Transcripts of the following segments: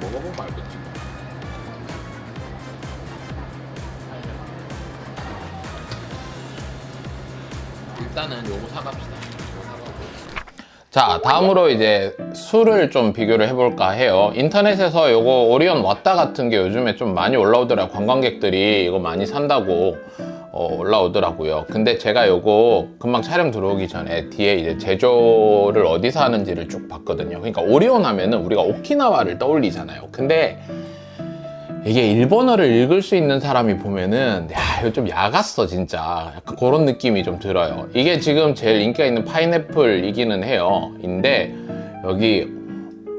먹어보면 알겠지. 일단은 요거 사갑시다. 자, 다음으로 이제 술을 좀 비교를 해볼까 해요. 인터넷에서 요거 오리온 왔다 같은 게 요즘에 좀 많이 올라오더라고요. 관광객들이 이거 많이 산다고 어, 올라오더라고요. 근데 제가 요거 금방 촬영 들어오기 전에 뒤에 이제 제조를 어디서 하는지를 쭉 봤거든요. 그러니까 오리온 하면은 우리가 오키나와를 떠올리잖아요. 근데 이게 일본어를 읽을 수 있는 사람이 보면은 야 이거 좀 야갔어 진짜. 약간 그런 느낌이 좀 들어요. 이게 지금 제일 인기가 있는 파인애플이기는 해요. 인데 여기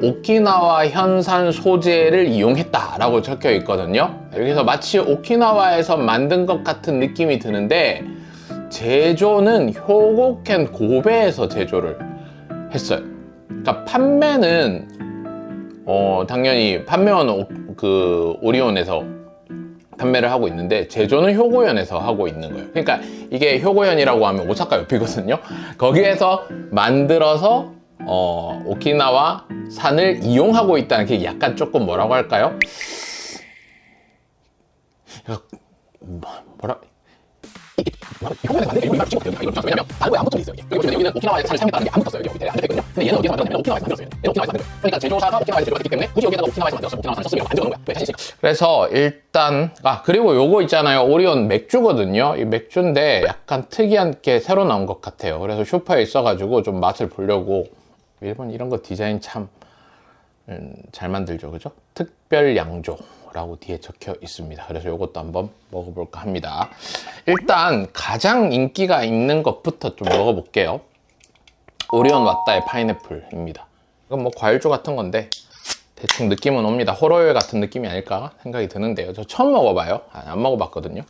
오키나와 현산 소재를 이용했다 라고 적혀 있거든요. 여기서 마치 오키나와에서 만든 것 같은 느낌이 드는데 제조는 효고켄 고베에서 제조를 했어요. 그러니까 판매는 어, 당연히 판매원은 오, 그 오리온에서 판매를 하고 있는데 제조는 효고현에서 하고 있는 거예요. 그러니까 이게 효고현이라고 하면 오사카 옆이거든요. 거기에서 만들어서 어, 오키나와 산을 이용하고 있다는 게 약간 조금 뭐라고 할까요? 뭐- 뭐라 효고현에 만든 게 이거 찍었거든요. 이거 왜냐면 다른 거에 안 붙어 있어요. 이게. 그리고 여기는 오키나와의 산을 사용했다는 게안 붙었어요. 여기 밑에 안 붙었거든요. 근데 얘는 어디서 만들었냐면 오키나와에서 만들었어요. 얘는 오키나와에서 만든 거예요. 그러니까 제조사가 오키나와에서 제조했기 때문에 굳이 여기다가 오키나와에서 만들었어. 오키나와 산 썼으면 안 적는 거야. 그래서 일단 아 그리고 요거 있잖아요. 오리온 맥주거든요. 이 맥주인데 약간 특이한 게 새로 나온 것 같아요. 그래서 슈퍼에 있어가지고 좀 맛을 보려고 일본 이런 거 디자인 참 음, 잘 만들죠, 그죠? 특별 양조 라고 뒤에 적혀 있습니다. 그래서 이것도 한번 먹어볼까 합니다. 일단 가장 인기가 있는 것부터 좀 먹어볼게요. 오리온 왔다의 파인애플입니다. 이건 뭐 과일주 같은 건데 대충 느낌은 옵니다. 호러요에 같은 느낌이 아닐까 생각이 드는데요. 저 처음 먹어봐요. 아, 안 먹어봤거든요.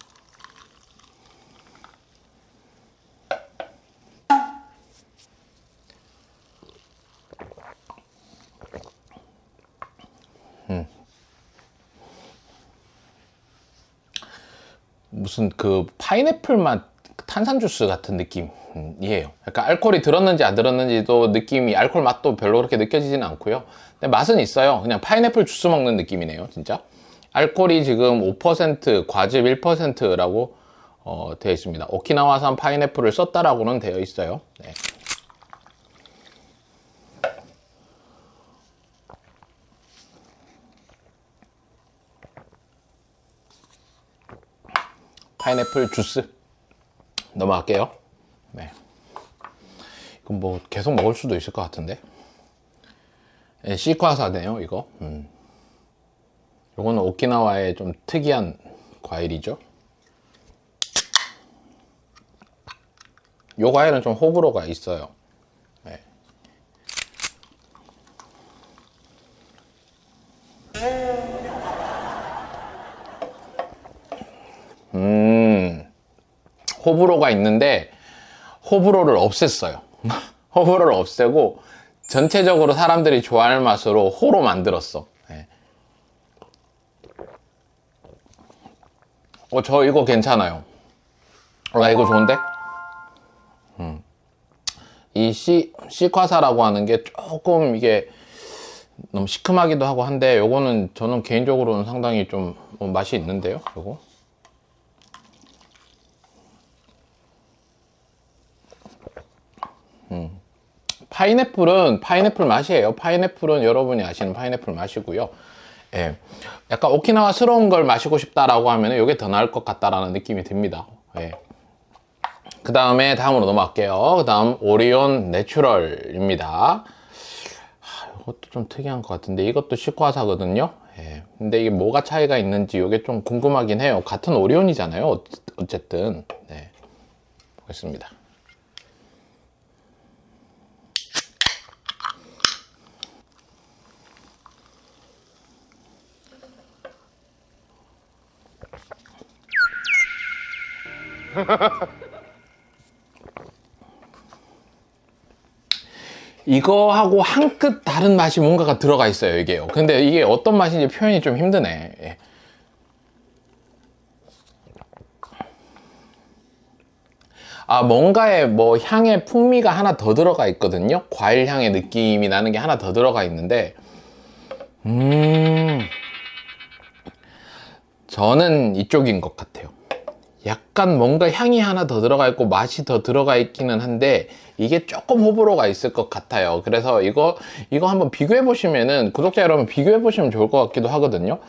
무슨 그 파인애플 맛 탄산 주스 같은 느낌이에요. 약간 알코올이 들었는지 안 들었는지도 느낌이 알코올 맛도 별로 그렇게 느껴지지는 않고요. 근데 맛은 있어요. 그냥 파인애플 주스 먹는 느낌이네요, 진짜. 알코올이 지금 5% 과즙 1%라고 어, 되어 있습니다. 오키나와산 파인애플을 썼다라고는 되어 있어요. 네. 파인애플 주스 넘어갈게요. 네. 이건 뭐 계속 먹을 수도 있을 것 같은데. 네, 시과사네요, 이거. 음. 요거는 오키나와의 좀 특이한 과일이죠. 요 과일은 좀 호불호가 있어요. 호불호가 있는데 호불호를 없앴어요. 호불호를 없애고 전체적으로 사람들이 좋아할 맛으로 호로 만들었어. 네. 어, 저 이거 괜찮아요. 나 이거 좋은데? 음. 이 시, 시과사라고 하는 게 조금 이게 너무 시큼하기도 하고 한데 요거는 저는 개인적으로는 상당히 좀 맛이 있는데요. 요거. 파인애플은 파인애플 맛이에요. 파인애플은 여러분이 아시는 파인애플 맛이고요. 예. 약간 오키나와스러운 걸 마시고 싶다라고 하면 이게 더 나을 것 같다라는 느낌이 듭니다. 예. 그 다음에 다음으로 넘어갈게요. 그 다음 오리온 내추럴입니다. 이것도 좀 특이한 것 같은데 이것도 시과사거든요. 예. 근데 이게 뭐가 차이가 있는지 이게 좀 궁금하긴 해요. 같은 오리온이잖아요. 어- 어쨌든. 네. 보겠습니다. 이거하고 한 끗 다른 맛이 뭔가가 들어가 있어요, 이게요. 근데 이게 어떤 맛인지 표현이 좀 힘드네. 예. 아, 뭔가에 뭐 향의 풍미가 하나 더 들어가 있거든요. 과일 향의 느낌이 나는 게 하나 더 들어가 있는데, 음, 저는 이쪽인 것 같아요. 약간 뭔가 향이 하나 더 들어가 있고 맛이 더 들어가 있기는 한데 이게 조금 호불호가 있을 것 같아요. 그래서 이거 이거 한번 비교해 보시면은 구독자 여러분 비교해 보시면 좋을 것 같기도 하거든요.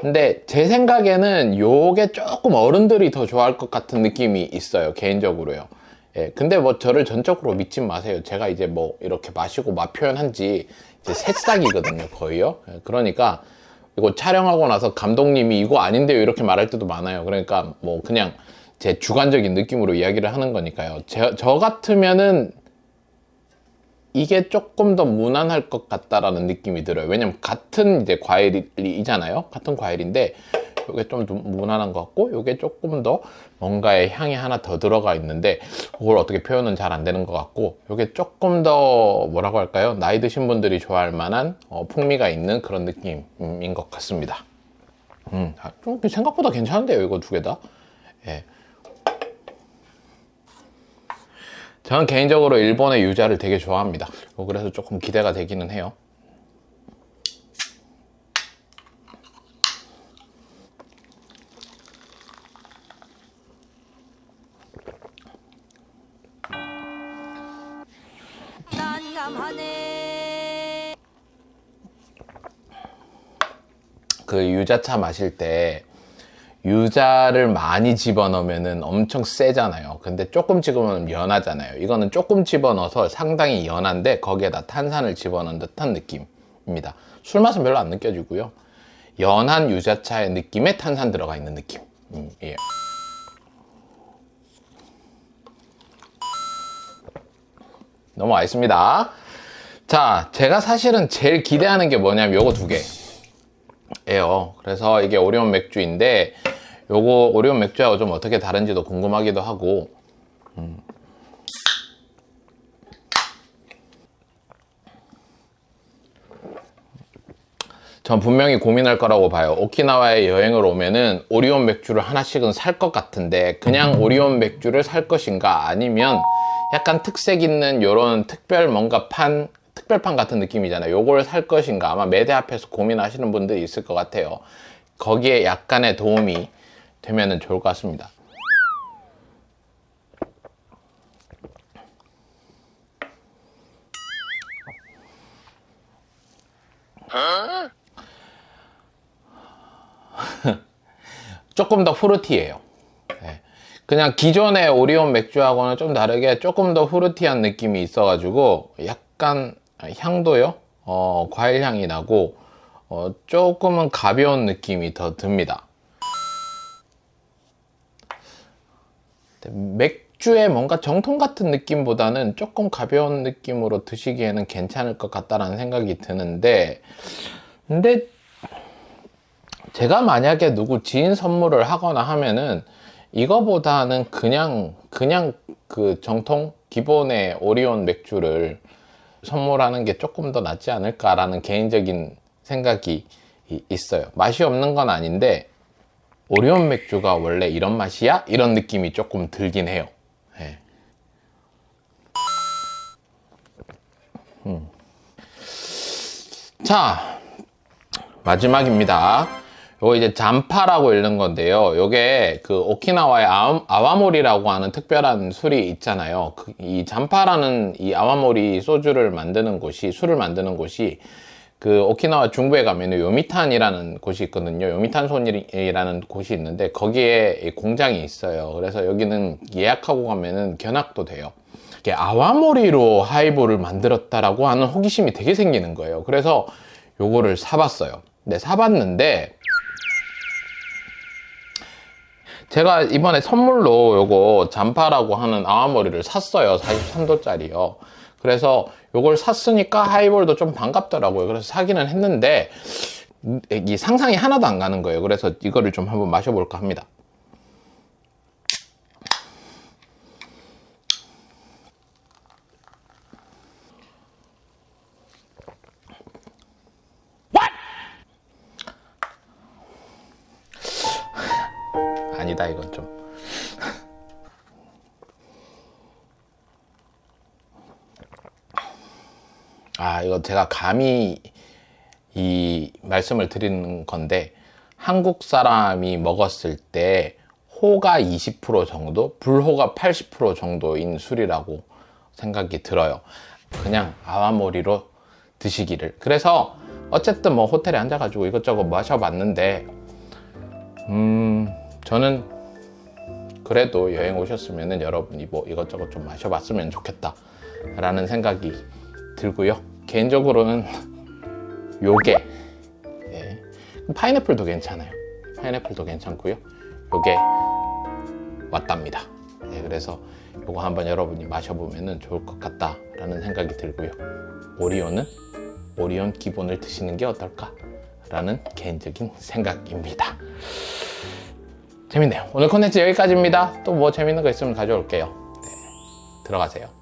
근데 제 생각에는 요게 조금 어른들이 더 좋아할 것 같은 느낌이 있어요. 개인적으로요. 예, 근데 뭐 저를 전적으로 믿지 마세요. 제가 이제 뭐 이렇게 마시고 맛 표현한 지 이제 새싹이거든요, 거의요. 예, 그러니까 이거 촬영하고 나서 감독님이 이거 아닌데요 이렇게 말할 때도 많아요. 그러니까 뭐 그냥 제 주관적인 느낌으로 이야기를 하는 거니까요. 제, 저 같으면은 이게 조금 더 무난할 것 같다라는 느낌이 들어요. 왜냐면 같은 이제 과일이잖아요. 같은 과일인데 이게 좀 무난한 것 같고 이게 조금 더 뭔가의 향이 하나 더 들어가 있는데 그걸 어떻게 표현은 잘 안 되는 것 같고 이게 조금 더 뭐라고 할까요? 나이 드신 분들이 좋아할 만한 어, 풍미가 있는 그런 느낌인 것 같습니다. 음, 아, 좀 생각보다 괜찮은데요, 이거 두 개 다. 예. 저는 개인적으로 일본의 유자를 되게 좋아합니다. 뭐 그래서 조금 기대가 되기는 해요. 난감하네. 그 유자차 마실 때 유자를 많이 집어넣으면 엄청 세잖아요. 근데 조금 집어넣으면 연하잖아요. 이거는 조금 집어넣어서 상당히 연한데 거기에다 탄산을 집어넣은 듯한 느낌입니다. 술 맛은 별로 안 느껴지고요. 연한 유자차의 느낌에 탄산 들어가 있는 느낌이에요. 넘어가겠습니다. 자, 제가 사실은 제일 기대하는 게 뭐냐면 요거 두 개예요. 그래서 이게 오리온 맥주인데 요거 오리온 맥주하고 좀 어떻게 다른지도 궁금하기도 하고 음. 전 분명히 고민할 거라고 봐요. 오키나와에 여행을 오면은 오리온 맥주를 하나씩은 살 것 같은데 그냥 오리온 맥주를 살 것인가 아니면 약간 특색 있는 요런 특별 뭔가 판 특별판 같은 느낌이잖아요. 요걸 살 것인가 아마 매대 앞에서 고민하시는 분들이 있을 것 같아요. 거기에 약간의 도움이 되면 좋을 것 같습니다. 조금 더 후르티예요. 네. 그냥 기존의 오리온 맥주하고는 좀 다르게 조금 더 후르티한 느낌이 있어가지고 약간 향도요, 어, 과일 향이 나고 어, 조금은 가벼운 느낌이 더 듭니다. 맥주의 뭔가 정통 같은 느낌보다는 조금 가벼운 느낌으로 드시기에는 괜찮을 것 같다라는 생각이 드는데, 근데 제가 만약에 누구 지인 선물을 하거나 하면은 이거보다는 그냥 그냥 그 정통 기본의 오리온 맥주를 선물하는 게 조금 더 낫지 않을까라는 개인적인 생각이 있어요. 맛이 없는 건 아닌데 오리온 맥주가 원래 이런 맛이야? 이런 느낌이 조금 들긴 해요. 네. 음. 자, 마지막입니다. 요거 이제 잠파라고 읽는 건데요. 요게 그 오키나와의 아와 모리라고 하는 특별한 술이 있잖아요. 그이 잠파라는 이 아와모리 소주를 만드는 곳이, 술을 만드는 곳이 그 오키나와 중부에 가면 요미탄이라는 곳이 있거든요. 요미탄 손이라는 곳이 있는데 거기에 공장이 있어요. 그래서 여기는 예약하고 가면은 견학도 돼요. 이게 아와모리로 하이볼을 만들었다라고 하는 호기심이 되게 생기는 거예요. 그래서 요거를 사봤어요. 네, 사봤는데 제가 이번에 선물로 요거 잠파라고 하는 아와머리를 샀어요. 43도짜리요. 그래서 요걸 샀으니까 하이볼도 좀 반갑더라고요. 그래서 사기는 했는데 이 상상이 하나도 안 가는 거예요. 그래서 이거를 좀 한번 마셔볼까 합니다. 아 이거 제가 감히 이 말씀을 드리는 건데 한국 사람이 먹었을 때 호가 20% 정도, 불호가 80% 정도인 술이라고 생각이 들어요. 그냥 아와모리로 드시기를. 그래서 어쨌든 뭐 호텔에 앉아가지고 이것저것 마셔봤는데, 음, 저는 그래도 여행 오셨으면은 여러분이 뭐 이것저것 좀 마셔봤으면 좋겠다 라는 생각이 들고요. 개인적으로는 요게 예. 파인애플도 괜찮아요. 파인애플도 괜찮고요. 요게 왔답니다. 예, 그래서 요거 한번 여러분이 마셔보면 좋을 것 같다라는 생각이 들고요. 오리온은 오리온 기본을 드시는 게 어떨까라는 개인적인 생각입니다. 재밌네요. 오늘 콘텐츠 여기까지입니다. 또 뭐 재밌는 거 있으면 가져올게요. 네, 들어가세요.